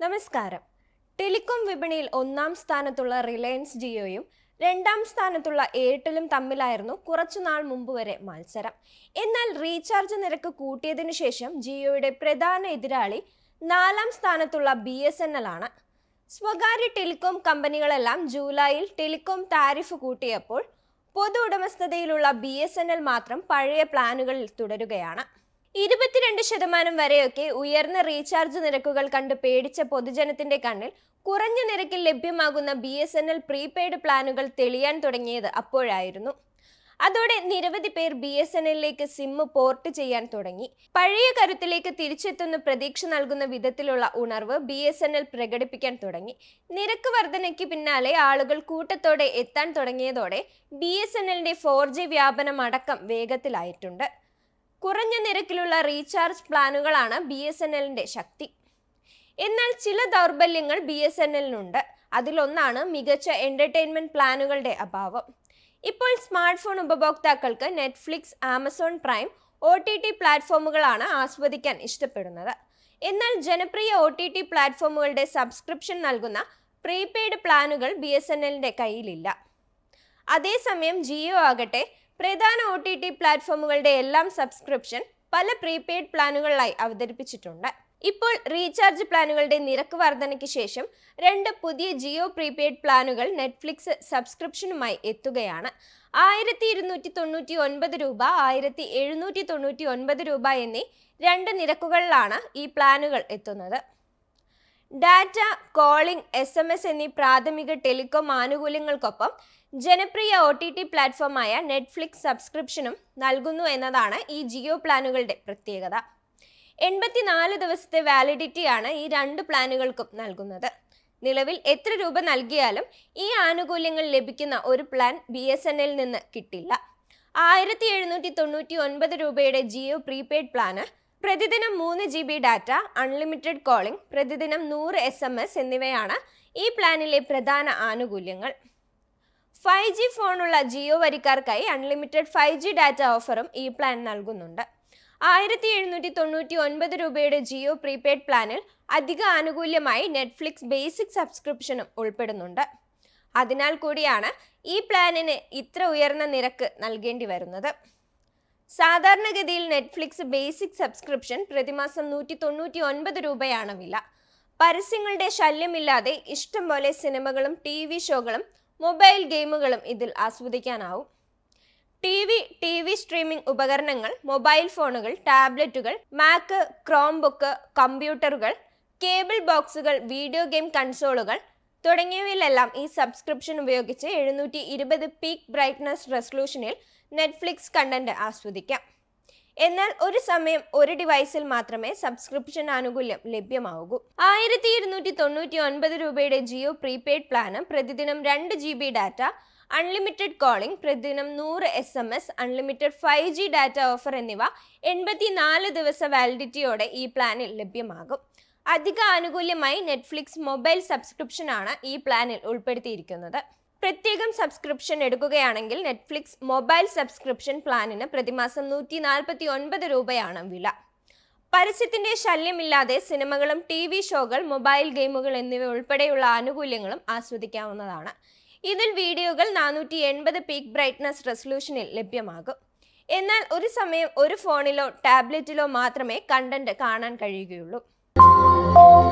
നമസ്കാരം. ടെലികോം വിപണിയിൽ ഒന്നാം സ്ഥാനത്തുള്ള റിലയൻസ് ജിയോയും രണ്ടാം സ്ഥാനത്തുള്ള എയർടെലും തമ്മിലായിരുന്നു കുറച്ചുനാൾ മുമ്പ് വരെ മത്സരം. എന്നാൽ റീചാർജ് നിരക്ക് കൂട്ടിയതിനു ശേഷം ജിയോയുടെ പ്രധാന എതിരാളി നാലാം സ്ഥാനത്തുള്ള ബി എസ് എൻ എൽ ആണ്. സ്വകാര്യ ടെലികോം കമ്പനികളെല്ലാം ജൂലൈയിൽ ടെലികോം താരിഫ് കൂട്ടിയപ്പോൾ പൊതു ഉടമസ്ഥതയിലുള്ള ബി എസ് എൻ എൽ മാത്രം പഴയ പ്ലാനുകളിൽ തുടരുകയാണ്. ഇരുപത്തിരണ്ട് ശതമാനം വരെയൊക്കെ ഉയർന്ന റീചാർജ് നിരക്കുകൾ കണ്ട് പേടിച്ച പൊതുജനത്തിന്റെ കണ്ണിൽ കുറഞ്ഞ നിരക്കിൽ ലഭ്യമാകുന്ന B S N L prepaid പ്ലാനുകൾ തെളിയാൻ തുടങ്ങിയത് അപ്പോഴായിരുന്നു. അതോടെ നിരവധി പേർ ബി എസ് എൻ എല്ലിലേക്ക് സിമ്മ് പോർട്ട് ചെയ്യാൻ തുടങ്ങി. പഴയ കരുത്തിലേക്ക് തിരിച്ചെത്തുന്ന പ്രതീക്ഷ നൽകുന്ന വിധത്തിലുള്ള ഉണർവ് ബി എസ് എൻ എൽ പ്രകടിപ്പിക്കാൻ തുടങ്ങി. നിരക്ക് വർധനയ്ക്ക് പിന്നാലെ ആളുകൾ കൂട്ടത്തോടെ എത്താൻ തുടങ്ങിയതോടെ ബി എസ് എൻ എല്ലിന്റെ ഫോർ ജി വ്യാപനം അടക്കം വേഗത്തിലായിട്ടുണ്ട്. കുറഞ്ഞ നിരക്കിലുള്ള റീചാർജ് പ്ലാനുകളാണ് ബി എസ് എൻ എല്ലിന്റെ ശക്തി. എന്നാൽ ചില ദൗർബല്യങ്ങൾ ബി എസ് എൻ എല്ലിനുണ്ട്. അതിലൊന്നാണ് മികച്ച എന്റർടൈൻമെന്റ് പ്ലാനുകളുടെ അഭാവം. ഇപ്പോൾ സ്മാർട്ട് ഫോൺ ഉപഭോക്താക്കൾക്ക് Netflix Amazon Prime O T T പ്ലാറ്റ്ഫോമുകളാണ് ആസ്വദിക്കാൻ ഇഷ്ടപ്പെടുന്നത്. എന്നാൽ ജനപ്രിയ ഒ ടി ടി പ്ലാറ്റ്ഫോമുകളുടെ സബ്സ്ക്രിപ്ഷൻ നൽകുന്ന പ്രീപെയ്ഡ് പ്ലാനുകൾ ബി എസ് എൻ എല്ലിന്റെ കയ്യിലില്ല. അതേസമയം ജിയോ ആകട്ടെ പ്രധാന ഒ ടി ടി പ്ലാറ്റ്ഫോമുകളുടെ എല്ലാം സബ്സ്ക്രിപ്ഷൻ പല പ്രീപെയ്ഡ് പ്ലാനുകളിലായി അവതരിപ്പിച്ചിട്ടുണ്ട്. ഇപ്പോൾ റീചാർജ് പ്ലാനുകളുടെ നിരക്ക് വർധനയ്ക്ക് ശേഷം രണ്ട് പുതിയ ജിയോ പ്രീപെയ്ഡ് പ്ലാനുകൾ നെറ്റ്ഫ്ലിക്സ് സബ്സ്ക്രിപ്ഷനുമായി എത്തുകയാണ്. ആയിരത്തി ഇരുന്നൂറ്റി തൊണ്ണൂറ്റി ഒൻപത് രൂപ ആയിരത്തി എഴുന്നൂറ്റി തൊണ്ണൂറ്റി ഒൻപത് രൂപ എന്നീ രണ്ട് നിരക്കുകളിലാണ് ഈ പ്ലാനുകൾ എത്തുന്നത്. Data calling S M S എന്നീ പ്രാഥമിക ടെലികോം ആനുകൂല്യങ്ങൾക്കൊപ്പം ജനപ്രിയ ഒ ടി ടി പ്ലാറ്റ്ഫോമായ നെറ്റ്ഫ്ലിക്സ് സബ്സ്ക്രിപ്ഷനും നൽകുന്നു എന്നതാണ് ഈ ജിയോ പ്ലാനുകളുടെ പ്രത്യേകത. എൺപത്തിനാല് ദിവസത്തെ വാലിഡിറ്റിയാണ് ഈ രണ്ട് പ്ലാനുകൾക്കും നൽകുന്നത്. നിലവിൽ എത്ര രൂപ നൽകിയാലും ഈ ആനുകൂല്യങ്ങൾ ലഭിക്കുന്ന ഒരു പ്ലാൻ ബി എസ് എൻ നിന്ന് കിട്ടില്ല. ആയിരത്തി എഴുന്നൂറ്റി തൊണ്ണൂറ്റി ഒൻപത് രൂപയുടെ ജിയോ പ്രീപെയ്ഡ് പ്ലാന് പ്രതിദിനം മൂന്ന് G B data unlimited calling പ്രതിദിനം നൂറ് എസ് എം എസ് എന്നിവയാണ് ഈ പ്ലാനിലെ പ്രധാന ആനുകൂല്യങ്ങൾ. ഫൈവ് ജി ഫോണുള്ള ജിയോ വരിക്കാർക്കായി അൺലിമിറ്റഡ് ഫൈവ് ജി ഡാറ്റ ഓഫറും ഈ പ്ലാൻ നൽകുന്നുണ്ട്. ആയിരത്തി എഴുന്നൂറ്റി തൊണ്ണൂറ്റി ഒൻപത് രൂപയുടെ ജിയോ പ്രീപെയ്ഡ് പ്ലാനിൽ അധിക ആനുകൂല്യമായി നെറ്റ്ഫ്ലിക്സ് ബേസിക് സബ്സ്ക്രിപ്ഷനും ഉൾപ്പെടുന്നുണ്ട്. അതിനാൽ കൂടിയാണ് ഈ പ്ലാനിന് ഇത്ര ഉയർന്ന നിരക്ക് നൽകേണ്ടി വരുന്നത്. സാധാരണഗതിയിൽ നെറ്റ്ഫ്ലിക്സ് ബേസിക് സബ്സ്ക്രിപ്ഷൻ പ്രതിമാസം നൂറ്റി തൊണ്ണൂറ്റി ഒൻപത് രൂപയാണ് വില. പരസ്യങ്ങളുടെ ശല്യമില്ലാതെ ഇഷ്ടം പോലെ സിനിമകളും ടി വി ഷോകളും മൊബൈൽ ഗെയിമുകളും ഇതിൽ ആസ്വദിക്കാനാവും. T V T V streaming ഉപകരണങ്ങൾ മൊബൈൽ ഫോണുകൾ ടാബ്ലറ്റുകൾ മാക്ക് ക്രോംബുക്ക് കമ്പ്യൂട്ടറുകൾ കേബിൾ ബോക്സുകൾ വീഡിയോ ഗെയിം കൺസോളുകൾ തുടങ്ങിയവയിലെല്ലാം ഈ സബ്സ്ക്രിപ്ഷൻ ഉപയോഗിച്ച് എഴുന്നൂറ്റി ഇരുപത് പീക്ക് ബ്രൈറ്റ്നസ് റെസൊല്യൂഷനിൽ നെറ്റ്ഫ്ലിക്സ് കണ്ടന്റ് ആസ്വദിക്കാം. എന്നാൽ ഒരു സമയം ഒരു ഡിവൈസിൽ മാത്രമേ സബ്സ്ക്രിപ്ഷൻ ആനുകൂല്യം ലഭ്യമാകൂ ആയിരത്തി ഇരുന്നൂറ്റി തൊണ്ണൂറ്റി ഒൻപത് രൂപയുടെ ജിയോ പ്രീപെയ്ഡ് പ്ലാന് പ്രതിദിനം രണ്ട് G B data unlimited calling പ്രതിദിനം നൂറ് S M S unlimited five G data offer എന്നിവ എൺപത്തിനാല് ദിവസ വാലിഡിറ്റിയോടെ ഈ പ്ലാനിൽ ലഭ്യമാകും. അധിക ആനുകൂല്യമായി നെറ്റ്ഫ്ലിക്സ് മൊബൈൽ സബ്സ്ക്രിപ്ഷനാണ് ഈ പ്ലാനിൽ ഉൾപ്പെടുത്തിയിരിക്കുന്നത്. പ്രത്യേകം സബ്സ്ക്രിപ്ഷൻ എടുക്കുകയാണെങ്കിൽ നെറ്റ്ഫ്ലിക്സ് മൊബൈൽ സബ്സ്ക്രിപ്ഷൻ പ്ലാനിന് പ്രതിമാസം നൂറ്റി നാൽപ്പത്തി ഒൻപത് രൂപയാണ് വില. പരസ്യത്തിന്റെ ശല്യമില്ലാതെ സിനിമകളും ടി വി ഷോകൾ മൊബൈൽ ഗെയിമുകൾ എന്നിവ ഉൾപ്പെടെയുള്ള ആനുകൂല്യങ്ങളും ആസ്വദിക്കാവുന്നതാണ്. ഇതിൽ വീഡിയോകൾ നാനൂറ്റി എൺപത് പീക്ക് ബ്രൈറ്റ്നസ് റെസൊല്യൂഷനിൽ ലഭ്യമാകും. എന്നാൽ ഒരു സമയം ഒരു ഫോണിലോ ടാബ്ലറ്റിലോ മാത്രമേ കണ്ടന്റ് കാണാൻ കഴിയുകയുള്ളൂ. Oh.